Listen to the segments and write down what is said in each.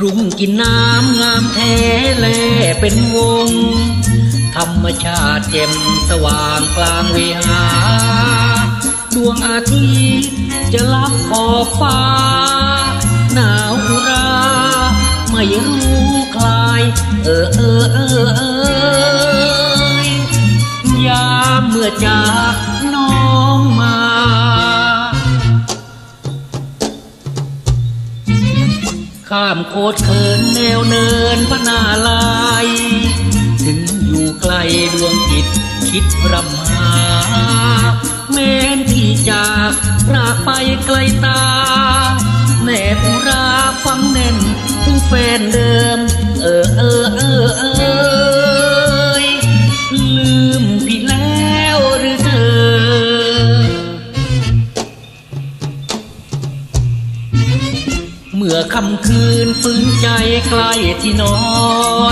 รุ้งกินน้ำงามแท้แลเป็นวง ธรรมชาติแจ่มสว่างกลางเวหาดวงอาทิตย์จะลับขอบฟ้า หนาวอุรา ไม่รู้คลาย เออเออเออเอยยามเมื่อจาก ข้ามโคดเขินแนวเนินพนาลาย ถึงอยู่ไกลดวงจิตคิดรำหา แม้นที่จากรากไปไกลตา แน่อุราฟังแน่นถึงแฟนเดิม เออ อค่ำคืนฟื้นใจใกล้ที่นอ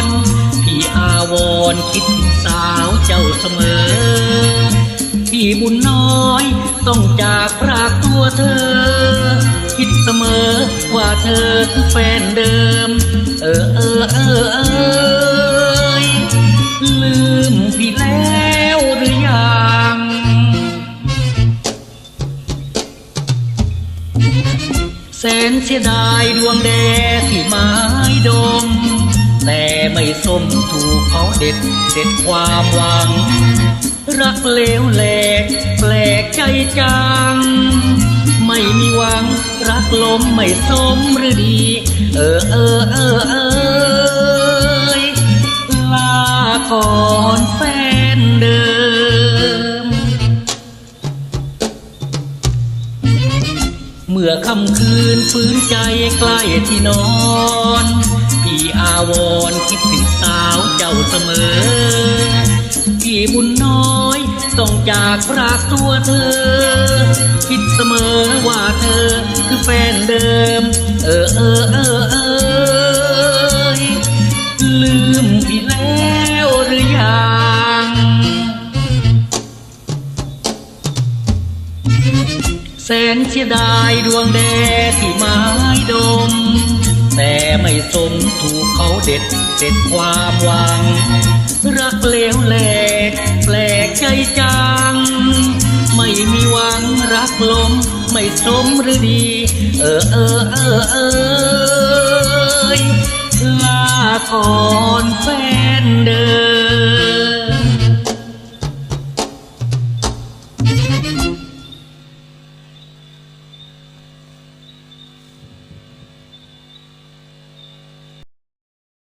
น พี่อาวรคิดสาวเจ้าเสมอ พี่บุญน้อยต้องจากรากตัวเธอ คิดเสมอว่าเธอคือแฟนเดิม เออเออเออเออ แสนเสียดายดวงแดที่ไม้ดม แต่ไม่สมถูกเขาเด็ดเด็ดความหวัง รักเลวแหลกแปลกใจจัง ไม่มีหวังรักลมไม่สมหรือดี เออเออเออเออ มื่อค่ำคืนฟื้นใจใกล้ที่นอน พี่อาวรคิดถึงสาวเจ้าเสมอ พี่บุญน้อยต้องจากรากตัวเธอ คิดเสมอว่าเธอคือแฟนเดิม เออเออเออเออลืมพี่แล้วหรือยัง แสนเสียดายดวงแดที่ไม้ดม แต่ไม่สมถูกเขาเด็ดเด็ดความหวัง รักเลวแหลกแปลกใจจัง ไม่มีหวังรักลม ไม่สมหรือดี เออเออเออเออลาก่อนแฟนเดิ